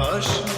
aşk